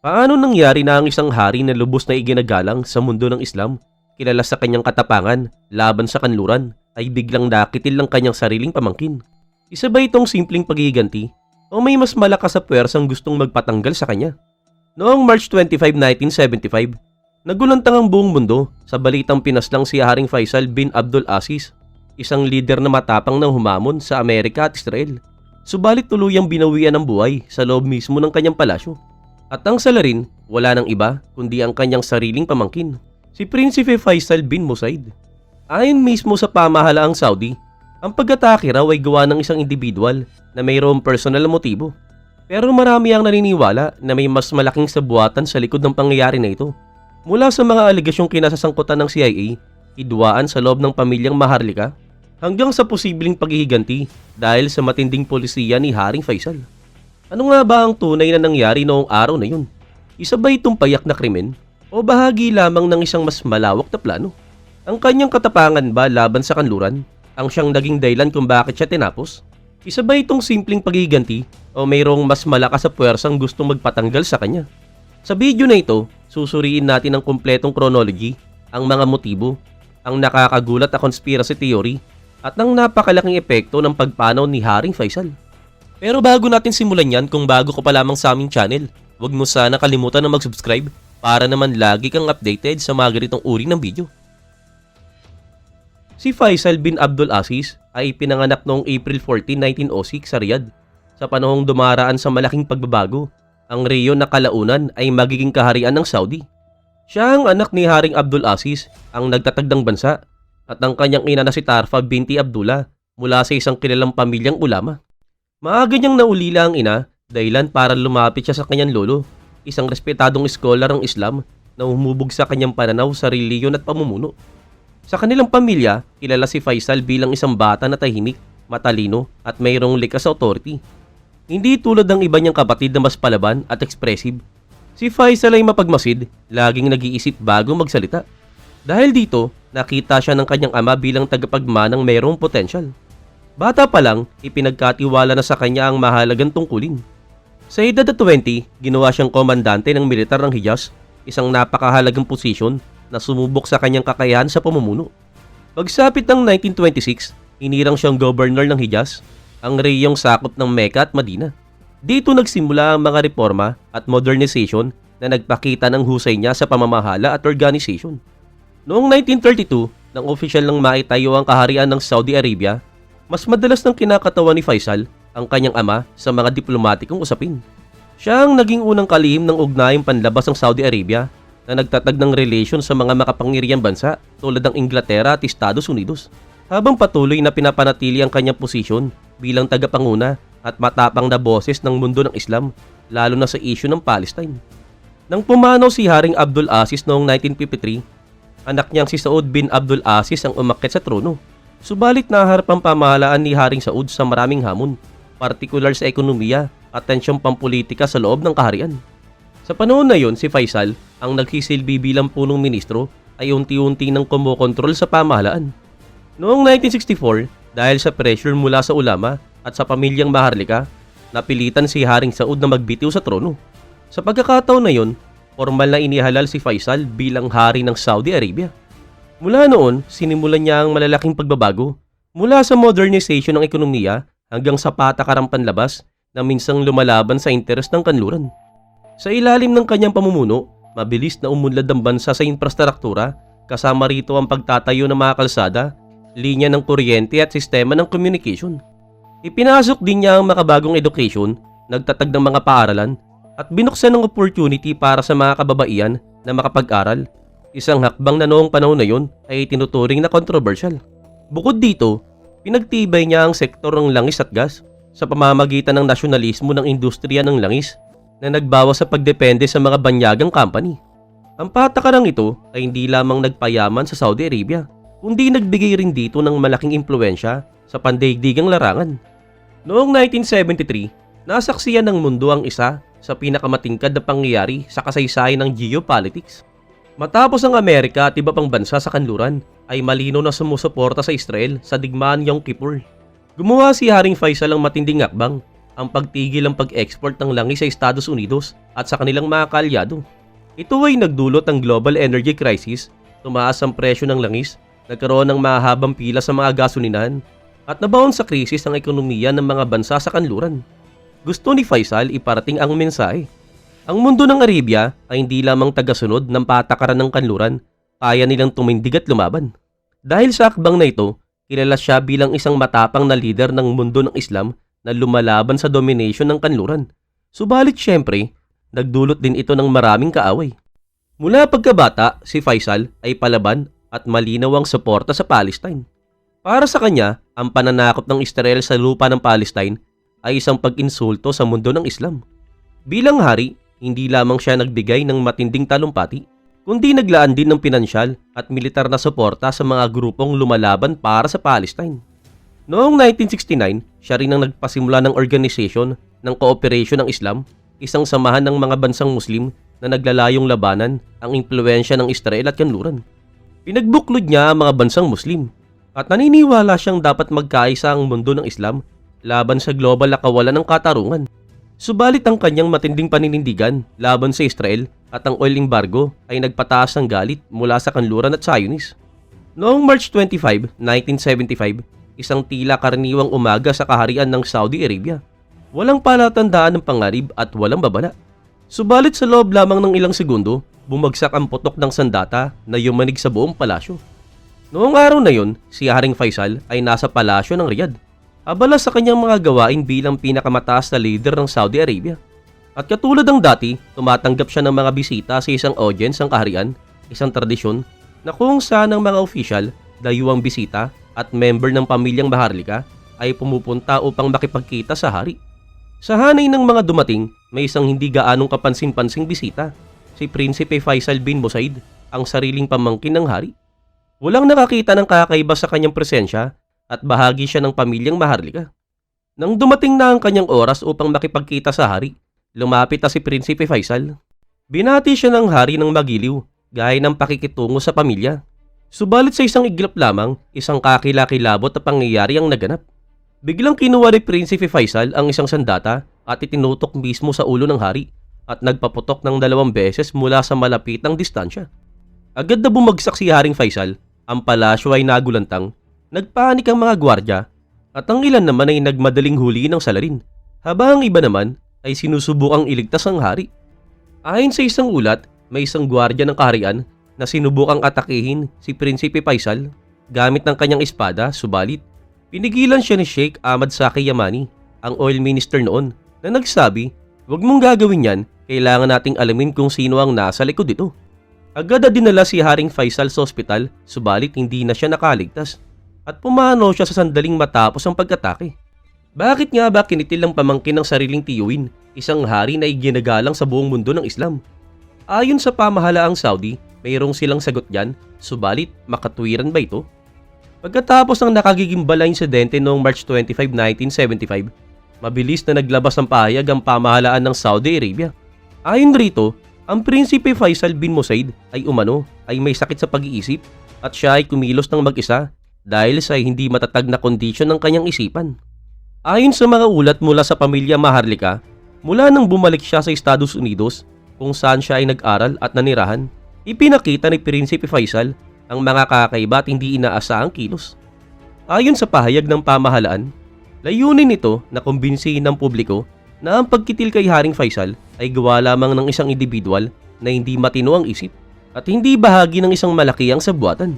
Paano nangyari na ang isang hari na lubos na iginagalang sa mundo ng Islam, kilala sa kanyang katapangan, laban sa kanluran, ay biglang nakitil ng kanyang sariling pamangkin? Isa ba itong simpleng pagiganti o may mas malakas sa puwersang gustong magpatanggal sa kanya? Noong March 25, 1975, nagulantang ang buong mundo sa balitang pinaslang si Haring Faisal bin Abdul Aziz, isang lider na matapang na humamon sa Amerika at Israel. Subalit tuluyang binawian ng buhay sa loob mismo ng kanyang palasyo. At ang salarin, wala nang iba kundi ang kanyang sariling pamangkin, si Prinsipe Faisal bin Musaid. Ayon mismo sa pamahalaang Saudi, ang pag-atake raw ay gawa ng isang individual na mayroong personal na motibo. Pero marami ang naniniwala na may mas malaking sabuatan sa likod ng pangyayari na ito. Mula sa mga aligasyong kinasasangkutan ng CIA, hidwaan sa loob ng pamilyang Maharlika, hanggang sa posibleng paghihiganti dahil sa matinding polisiya ni Haring Faisal. Ano nga ba ang tunay na nangyari noong araw na yun? Isa ba itong payak na krimen? O bahagi lamang ng isang mas malawak na plano? Ang kanyang katapangan ba laban sa kanluran? Ang siyang naging dahilan kung bakit siya tinapos? Isa ba itong simpleng pagiganti o mayroong mas malakas sa puwersang gustong magpatanggal sa kanya? Sa video na ito, susuriin natin ang kumpletong chronology, ang mga motibo, ang nakakagulat na conspiracy theory, at ang napakalaking epekto ng pagpanaw ni Haring Faisal. Pero bago natin simulan yan, kung bago ka pa lamang sa aming channel, huwag mo sana kalimutan na mag-subscribe para naman lagi kang updated sa mga ganitong uri ng video. Si Faisal bin Abdul Aziz ay pinanganak noong April 14, 1906 sa Riyadh. Sa panahong dumaraan sa malaking pagbabago, ang reyon na kalaunan ay magiging kaharian ng Saudi. Siya ang anak ni Haring Abdul Aziz, ang nagtatag ng bansa, at ang kanyang ina na si Tarfa binti Abdullah mula sa isang kilalang pamilyang ulama. Maaga niyang naulila ang ina dahilan para lumapit siya sa kanyang lolo, isang respetadong scholar ng Islam na humubog sa kanyang pananaw sa reliyon at pamumuno. Sa kanilang pamilya, kilala si Faisal bilang isang bata na tahimik, matalino at mayroong likas sa authority. Hindi tulad ng iba niyang kapatid na mas palaban at expressive. Si Faisal ay mapagmasid, laging nag-iisip bago magsalita. Dahil dito, nakita siya ng kanyang ama bilang tagapagmanang mayroong potensyal. Bata pa lang, ipinagkatiwala na sa kanya ang mahalagang tungkulin. Sa edad na 20, ginawa siyang komandante ng militar ng Hijaz, isang napakahalagang posisyon na sumubok sa kanyang kakayahan sa pamumuno. Pagsapit ng 1926, inirang siyang governor ng Hijaz, ang reyong sakop ng Mecca at Medina. Dito nagsimula ang mga reforma at modernization na nagpakita ng husay niya sa pamamahala at organization. Noong 1932, nang opisyal ng maitayo ang kaharian ng Saudi Arabia, mas madalas ng kinakatawan ni Faisal ang kanyang ama sa mga diplomatikong usapin. Siya ang naging unang kalihim ng ugnayang panlabas ng Saudi Arabia na nagtatag ng relasyon sa mga makapangyarihang bansa tulad ng Inglaterra at Estados Unidos. Habang patuloy na pinapanatili ang kanyang posisyon bilang tagapanguna at matapang na boses ng mundo ng Islam, lalo na sa isyu ng Palestine. Nang pumanaw si Haring Abdul Aziz noong 1953, anak niyang si Saud bin Abdul Aziz ang umakyat sa trono. Subalit naharap ang pamahalaan ni Haring Saud sa maraming hamon, partikular sa ekonomiya at tensyong pampolitika sa loob ng kaharian. Sa panahon na yon, si Faisal, ang nagsisilbi bilang punong ministro, ay unti-unti nang kumokontrol sa pamahalaan. Noong 1964, dahil sa pressure mula sa ulama at sa pamilyang Maharlika, napilitan si Haring Saud na magbitiw sa trono. Sa pagkakataon na yon, formal na inihalal si Faisal bilang hari ng Saudi Arabia. Mula noon, sinimulan niya ang malalaking pagbabago mula sa modernization ng ekonomiya hanggang sa patakaran panlabas na minsang lumalaban sa interes ng kanluran. Sa ilalim ng kanyang pamumuno, mabilis na umunlad ang bansa sa infrastruktura kasama rito ang pagtatayo ng mga kalsada, linya ng kuryente at sistema ng communication. Ipinasok din niya ang makabagong education, nagtatag ng mga paaralan, at binuksan ng opportunity para sa mga kababaihan na makapag-aral Isang hakbang na noong panahon na yon ay tinuturing na controversial. Bukod dito, pinagtibay niya ang sektor ng langis at gas sa pamamagitan ng nasyonalismo ng industriya ng langis na nagbawas sa pagdepende sa mga banyagang company. Ang patakarang ito ay hindi lamang nagpayaman sa Saudi Arabia, kundi nagbigay rin dito ng malaking impluensya sa pandaigdigang larangan. Noong 1973, nasaksiyan ng mundo ang isa sa pinakamatingkad na pangyayari sa kasaysayan ng geopolitics. Matapos ang Amerika at iba pang bansa sa kanluran, ay malino na sumusuporta sa Israel sa digmaan Yom Kippur. Gumawa si Haring Faisal ang matinding akbang, ang pagtigil ng pag-export ng langis sa Estados Unidos at sa kanilang mga kaalyado. Ito ay nagdulot ng global energy crisis, tumaas ang presyo ng langis, nagkaroon ng mahabang pila sa mga gasolinahan, at nabaon sa krisis ang ekonomiya ng mga bansa sa kanluran. Gusto ni Faisal iparating ang mensahe. Ang mundo ng Arabia ay hindi lamang tagasunod ng patakaran ng kanluran, kaya nilang tumindig at lumaban. Dahil sa akbang na ito, kilala siya bilang isang matapang na leader ng mundo ng Islam na lumalaban sa domination ng kanluran. Subalit syempre, nagdulot din ito ng maraming kaaway. Mula pagkabata, si Faisal ay palaban at malinaw ang suporta sa Palestine. Para sa kanya, ang pananakop ng Israel sa lupa ng Palestine ay isang pag-insulto sa mundo ng Islam. Bilang hari, hindi lamang siya nagbigay ng matinding talumpati, kundi naglaan din ng pinansyal at militar na suporta sa mga grupong lumalaban para sa Palestine. Noong 1969, siya rin ang nagpasimula ng organization ng Cooperation ng Islam, isang samahan ng mga bansang Muslim na naglalayong labanan ang impluensya ng Israel at kanluran. Pinagbuklod niya ang mga bansang Muslim at naniniwala siyang dapat magkaisa ang mundo ng Islam laban sa global na kawalan ng katarungan. Subalit ang kanyang matinding paninindigan laban sa Israel at ang oil embargo ay nagpataas ng galit mula sa kanluran at Zionist. Noong March 25, 1975, isang tila karaniwang umaga sa kaharian ng Saudi Arabia. Walang palatandaan ng pangarib at walang babala. Subalit sa loob lamang ng ilang segundo, bumagsak ang putok ng sandata na yumanig sa buong palasyo. Noong araw na yon, si Haring Faisal ay nasa palasyo ng Riyadh. Abala sa kanyang mga gawain bilang pinakamataas na leader ng Saudi Arabia. At katulad ng dati, tumatanggap siya ng mga bisita sa isang audience ng kaharian, isang tradisyon na kung saan ang mga opisyal, dayuang bisita at member ng pamilyang Maharlika ay pumupunta upang makipagkita sa hari. Sa hanay ng mga dumating, may isang hindi gaanong kapansin-pansing bisita, si Prinsipe Faisal bin Musaid, ang sariling pamangkin ng hari. Walang nakakita ng kakaiba sa kanyang presensya at bahagi siya ng pamilyang Maharlika. Nang dumating na ang kanyang oras upang makipagkita sa hari, lumapit na si Prinsipe Faisal. Binati siya ng hari ng magiliw, gaya ng pakikitungo sa pamilya. Subalit sa isang iglap lamang, isang kakilakilabot na pangyayari ang naganap. Biglang kinuha ni Prinsipe Faisal ang isang sandata at itinutok mismo sa ulo ng hari at nagpaputok ng dalawang beses mula sa malapitang distansya. Agad na bumagsak si Haring Faisal, ang palasyo ay nagulantang, nagpanik ang mga gwardya at ang ilan naman ay nagmadaling huli ng salarin, habang ang iba naman ay sinusubukang iligtas ang hari. Ayon sa isang ulat, may isang gwardya ng kaharian na sinubukang atakihin si Prinsipe Faisal gamit ng kanyang espada, subalit Pinigilan siya ni Sheikh Ahmad Saki Yamani, ang oil minister noon, na nagsabi, Huwag mong gagawin yan, kailangan nating alamin kung sino ang nasa likod dito. Agad na dinala si Haring Faisal sa ospital, subalit hindi na siya nakaligtas. At pumano siya sa sandaling matapos ang pag-atake. Bakit nga ba kinitil ang pamangkin ng sariling tiyuin, isang hari na iginagalang sa buong mundo ng Islam? Ayon sa pamahalaang Saudi, mayroong silang sagot dyan, subalit makatwiran ba ito? Pagkatapos ng nakagigimba insidente noong March 25, 1975, mabilis na naglabas ng pahayag ang pamahalaan ng Saudi Arabia. Ayon rito, ang Prinsipe Faisal bin Musaid ay umano ay may sakit sa pag-iisip at siya ay kumilos ng mag-isa dahil sa hindi matatag na kondisyon ng kanyang isipan. Ayon sa mga ulat mula sa pamilya Maharlika, mula nang bumalik siya sa Estados Unidos kung saan siya ay nag-aral at nanirahan, ipinakita ni Prinsipe Faisal ang mga kakaiba at hindi inaasahang kilos. Ayon sa pahayag ng pamahalaan, layunin nito na kumbinsihin ng publiko na ang pagkitil kay Haring Faisal ay gawa lamang ng isang individual na hindi matino ang isip at hindi bahagi ng isang malaki ang sabuatan.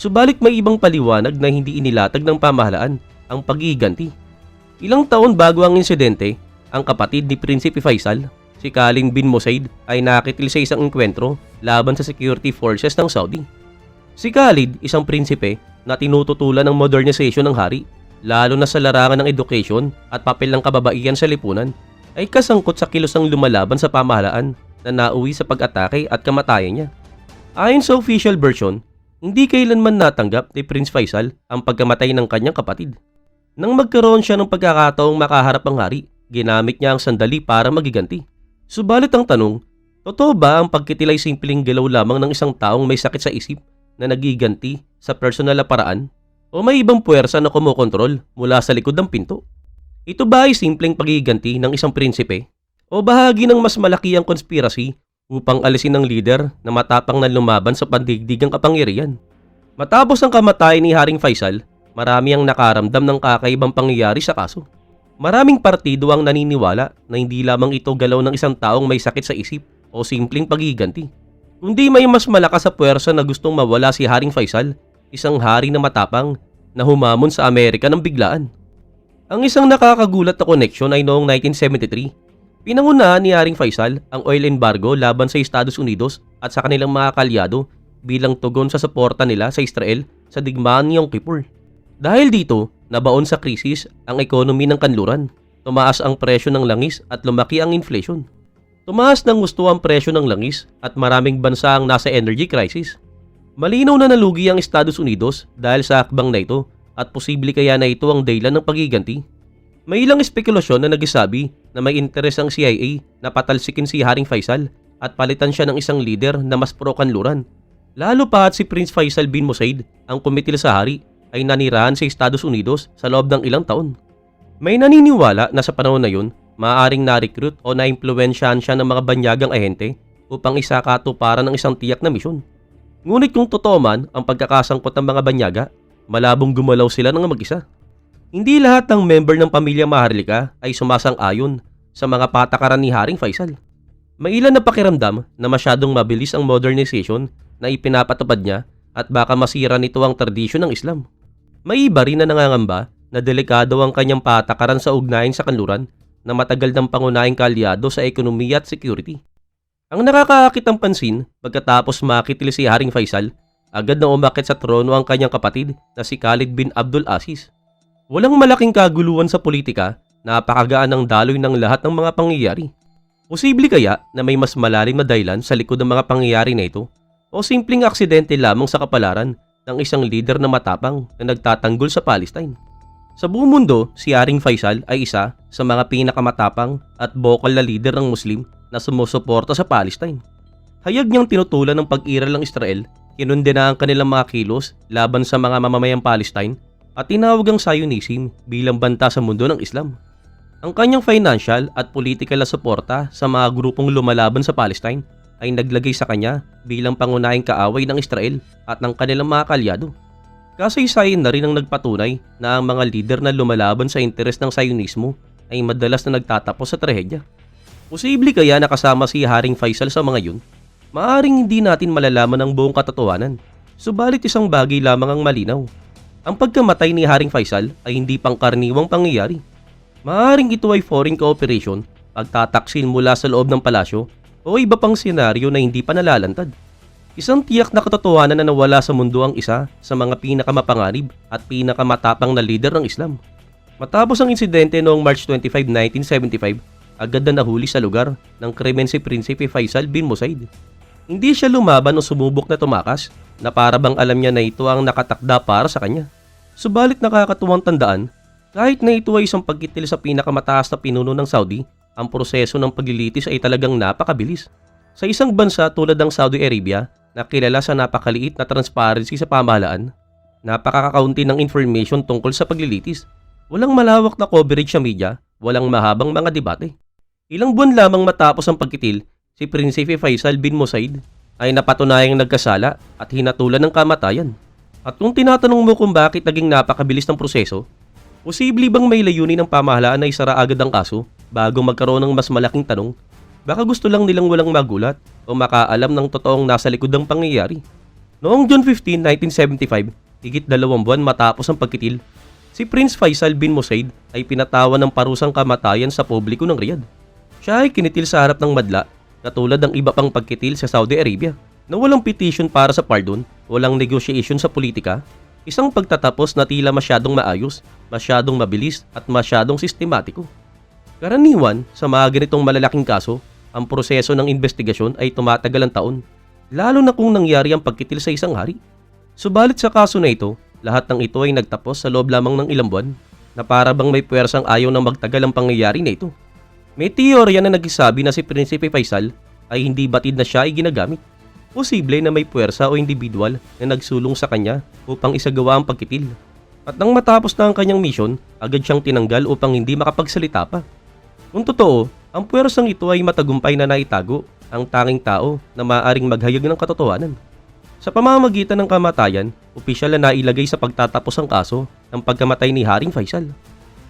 Subalit may ibang paliwanag na hindi inilatag ng pamahalaan ang pagiganti. Ilang taon bago ang insidente, ang kapatid ni Prinsipe Faisal, si Kaling bin Mosaid ay nakitil sa isang enkwentro laban sa security forces ng Saudi. Si Khalid, isang prinsipe na tinututulan ng modernization ng hari, lalo na sa larangan ng education at papel ng kababaihan sa lipunan, ay kasangkot sa kilosang lumalaban sa pamahalaan na nauwi sa pag-atake at kamatayan niya. Ayon sa official version, hindi kailanman natanggap ni Prince Faisal ang pagkamatay ng kanyang kapatid. Nang magkaroon siya ng pagkakataong makaharap ang hari, ginamit niya ang sandali para magiganti. Subalit ang tanong, totoo ba ang pagkitilay simpleng galaw lamang ng isang taong may sakit sa isip na nagiganti sa personal na paraan o may ibang puwersa na kumokontrol mula sa likod ng pinto. Ito ba ay simpleng pagiganti ng isang prinsipe? O bahagi ng mas malaki ang conspiracy upang alisin ng leader na matapang na lumaban sa pandigdigang kapangyarihan? Matapos ang kamatayan ni Haring Faisal, marami ang nakaramdam ng kakaibang pangyayari sa kaso. Maraming partido ang naniniwala na hindi lamang ito galaw ng isang taong may sakit sa isip o simpleng pagiganti. Kundi may mas malakas sa puwersa na gustong mawala si Haring Faisal, isang hari na matapang na humamon sa Amerika ng biglaan. Ang isang nakakagulat na koneksyon ay noong 1973. Pinangunahan ni Haring Faisal ang oil embargo laban sa Estados Unidos at sa kanilang mga kalyado bilang tugon sa suporta nila sa Israel sa digmaan ni Yom Kippur. Dahil dito, nabaon sa krisis ang ekonomi ng kanluran. Tumaas ang presyo ng langis at lumaki ang inflation. Tumaas ng gusto ang presyo ng langis at maraming bansa ang nasa energy crisis. Malinaw na nalugi ang Estados Unidos dahil sa akbang na ito at posible kaya na ito ang dahilan ng pagiganti. May ilang espekulasyon na nagsasabi na may interes ang CIA na patalsikin si Haring Faisal at palitan siya ng isang leader na mas pro-kanluran. Lalo pa at si Prince Faisal bin Mosaid, ang kumitil sa hari, ay nanirahan sa Estados Unidos sa loob ng ilang taon. May naniniwala na sa panahon na yun, maaaring na-recruit o na-impluensyahan siya ng mga banyagang ahente upang isakatuparan ng isang tiyak na misyon. Ngunit kung totoo man ang pagkakasangkot ng mga banyaga, malabong gumalaw sila ng mag-isa. Hindi lahat ng member ng pamilya Maharlika ay sumasang-ayon sa mga patakaran ni Haring Faisal. May ilan na pakiramdam na masyadong mabilis ang modernization na ipinapatupad niya at baka masira nito ang tradisyon ng Islam. May iba rin na nangangamba na delikado ang kanyang patakaran sa ugnayan sa kanluran na matagal ng pangunahing kalyado sa ekonomiya at security. Ang nakakaakit ng pansin pagkatapos makitil si Haring Faisal, agad na umakit sa trono ang kanyang kapatid na si Khalid bin Abdul Aziz. Walang malaking kaguluhan sa politika, napakagaan ng daloy ng lahat ng mga pangyayari. Posible kaya na may mas malalim na dahilan sa likod ng mga pangyayari na ito o simpleng aksidente lamang sa kapalaran ng isang leader na matapang na nagtatanggol sa Palestine. Sa buong mundo, si Haring Faisal ay isa sa mga pinakamatapang at bokal na leader ng Muslim na sumusuporta sa Palestine. Hayag niyang tinutulan ng pag-iral ng Israel, kinundena ang kanilang mga kilos laban sa mga mamamayang Palestine at tinawag ang Zionism bilang banta sa mundo ng Islam. Ang kanyang financial at political na suporta sa mga grupong lumalaban sa Palestine ay naglagay sa kanya bilang pangunahing kaaway ng Israel at ng kanilang mga kalyado. Kasaysayin na rin ang nagpatunay na ang mga leader na lumalaban sa interes ng Zionismo ay madalas na nagtatapos sa trahedya. Posible kaya nakasama si Haring Faisal sa mga yun? Maaring hindi natin malalaman ang buong katotohanan. Subalit isang bagay lamang ang malinaw. Ang pagkamatay ni Haring Faisal ay hindi pangkaraniwang pangyayari. Maaring ito ay foreign cooperation, pagtataksil mula sa loob ng palasyo o iba pang senaryo na hindi pa nalalantad. Isang tiyak na katotohanan na nawala sa mundo ang isa sa mga pinakamapanganib at pinakamatapang na leader ng Islam. Matapos ang insidente noong March 25, 1975, agad na nahuli sa lugar ng krimen si Prinsipe Faisal bin Mosaid. Hindi siya lumaban o sumubok na tumakas na para bang alam niya na ito ang nakatakda para sa kanya. Subalit nakakatuwang tandaan, kahit na ito ay isang pagkitil sa pinakamataas na pinuno ng Saudi, ang proseso ng paglilitis ay talagang napakabilis. Sa isang bansa tulad ng Saudi Arabia na kilala sa napakaliit na transparency sa pamahalaan, napakakaunti ng information tungkol sa paglilitis. Walang malawak na coverage sa media, walang mahabang mga debate. Ilang buwan lamang matapos ang pagkitil, si Prinsipe Faisal bin Mosaid ay napatunayang nagkasala at hinatulan ng kamatayan. At kung tinatanong mo kung bakit naging napakabilis ng proseso, posible bang may layunin ng pamahalaan na isara agad ang kaso bago magkaroon ng mas malaking tanong? Baka gusto lang nilang walang magulat o makaalam ng totoong nasa likod ng pangyayari. Noong June 15, 1975, higit dalawang buwan matapos ang pagkitil, si Prince Faisal bin Mosaid ay pinatawan ng parusang kamatayan sa publiko ng Riyadh. Siya ay kinitil sa harap ng madla katulad ng iba pang pagkitil sa Saudi Arabia na walang petition para sa pardon, walang negotiation sa politika, isang pagtatapos na tila masyadong maayos, masyadong mabilis at masyadong sistematiko. Karaniwan sa mga ganitong malalaking kaso, ang proseso ng investigasyon ay tumatagal ng taon, lalo na kung nangyari ang pagkitil sa isang hari. Subalit sa kaso na ito, lahat ng ito ay nagtapos sa loob lamang ng ilang buwan na para bang may puwersang ayaw nang magtagal ang pangyayari na ito. May teorya na nagsasabi na si Prinsipe Faisal ay hindi batid na siya ay ginagamit. Posible na may puwersa o individual na nagsulong sa kanya upang isagawa ang pagkitil. At nang matapos na ang kanyang mission, agad siyang tinanggal upang hindi makapagsalita pa. Kung totoo, ang puwersang ito ay matagumpay na naitago ang tanging tao na maaaring maghayag ng katotohanan. Sa pamamagitan ng kamatayan, opisyal na nailagay sa pagtatapos ang kaso ng pagkamatay ni Haring Faisal.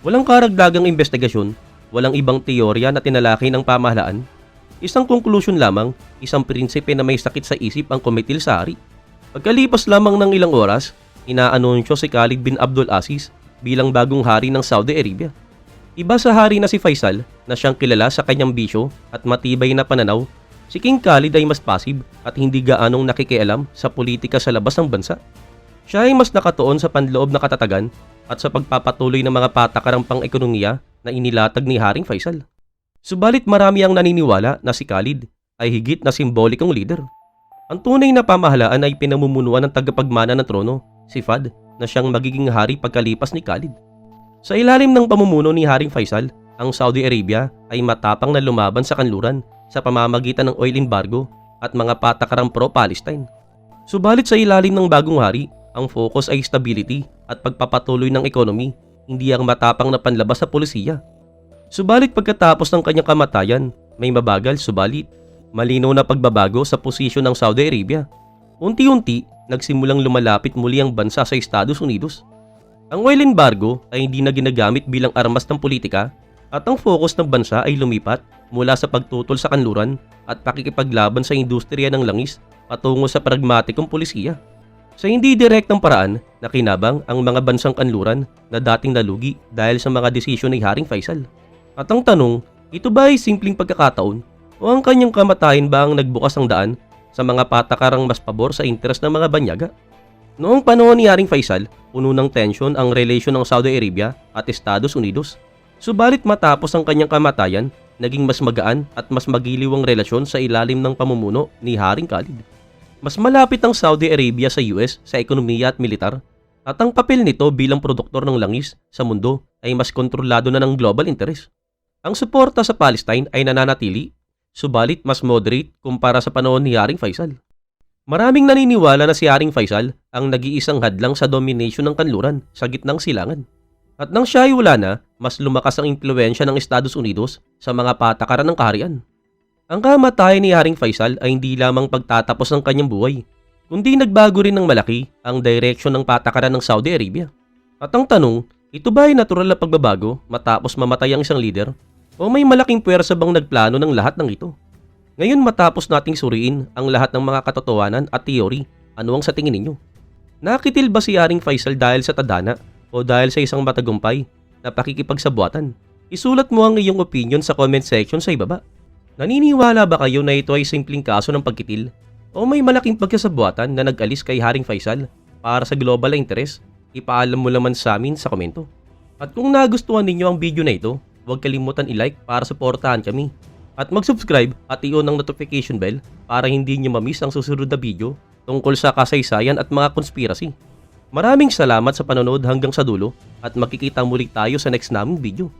Walang karagdagang investigasyon, walang ibang teorya na tinalaki ng pamahalaan. Isang konklusyon lamang, isang prinsipe na may sakit sa isip ang komitil sa hari. Pagkalipas lamang ng ilang oras, inaanunsyo si Khalid bin Abdul Aziz bilang bagong hari ng Saudi Arabia. Iba sa hari na si Faisal na siyang kilala sa kanyang bisyo at matibay na pananaw, si King Khalid ay mas passive at hindi gaanong nakikialam sa politika sa labas ng bansa. Siya ay mas nakatuon sa panloob na katatagan at sa pagpapatuloy ng mga patakarang pang-ekonomiya na inilatag ni Haring Faisal. Subalit marami ang naniniwala na si Khalid ay higit na simbolikong leader. Ang tunay na pamahalaan ay pinamumunuan ng tagapagmana ng trono, si Fad, na siyang magiging hari pagkalipas ni Khalid. Sa ilalim ng pamumuno ni Haring Faisal, ang Saudi Arabia ay matapang na lumaban sa kanluran sa pamamagitan ng oil embargo at mga patakarang pro-Palestine. Subalit sa ilalim ng bagong hari, ang focus ay stability at pagpapatuloy ng economy, hindi ang matapang na panlabas sa polisiya. Subalit pagkatapos ng kanyang kamatayan, may mabagal subalit malinaw na pagbabago sa posisyon ng Saudi Arabia. Unti-unti, nagsimulang lumalapit muli ang bansa sa Estados Unidos. Ang oil embargo ay hindi na ginagamit bilang armas ng politika at ang focus ng bansa ay lumipat mula sa pagtutol sa kanluran at pakikipaglaban sa industriya ng langis patungo sa pragmatikong polisiya. Sa hindi direktang paraan, nakinabang ang mga bansang kanluran na dating nalugi dahil sa mga desisyon ni Haring Faisal. At ang tanong, ito ba ay simpleng pagkakataon o ang kanyang kamatayan ba ang nagbukas ng daan sa mga patakarang mas pabor sa interes ng mga banyaga? Noong panahon ni Haring Faisal, puno ng tensyon ang relasyon ng Saudi Arabia at Estados Unidos. Subalit matapos ang kanyang kamatayan, naging mas magaan at mas magiliw ang relasyon sa ilalim ng pamumuno ni Haring Khalid. Mas malapit ang Saudi Arabia sa US sa ekonomiya at militar at ang papel nito bilang produktor ng langis sa mundo ay mas kontrolado na ng global interest. Ang suporta sa Palestine ay nananatili, subalit mas moderate kumpara sa panahon ni Haring Faisal. Maraming naniniwala na si Haring Faisal ang nag-iisang hadlang sa domination ng kanluran sa gitnang silangan. At nang siya ay wala na, mas lumakas ang impluensya ng Estados Unidos sa mga patakaran ng kaharian. Ang kamatayan ni Haring Faisal ay hindi lamang pagtatapos ng kanyang buhay, kundi nagbago rin ng malaki ang direksyon ng patakaran ng Saudi Arabia. At ang tanong, ito ba ay natural na pagbabago matapos mamatay ang isang leader? O may malaking puwersa bang nagplano ng lahat ng ito? Ngayon matapos nating suriin ang lahat ng mga katotohanan at teori, ano ang sa tingin ninyo? Nakitil ba si Haring Faisal dahil sa tadhana o dahil sa isang matagumpay na pakikipagsabuatan? Isulat mo ang iyong opinion sa comment section sa ibaba. Naniniwala ba kayo na ito ay simpleng kaso ng pagkitil? O may malaking pagkasabuatan na nag-alis kay Haring Faisal para sa global interest? Ipaalam mo naman sa amin sa komento. At kung nagustuhan ninyo ang video na ito, huwag kalimutan i-like para suportahan kami. At mag-subscribe at i-on ang notification bell para hindi nyo mamiss ang susunod na video tungkol sa kasaysayan at mga konspirasi. Maraming salamat sa panonood hanggang sa dulo at makikita muli tayo sa next naming video.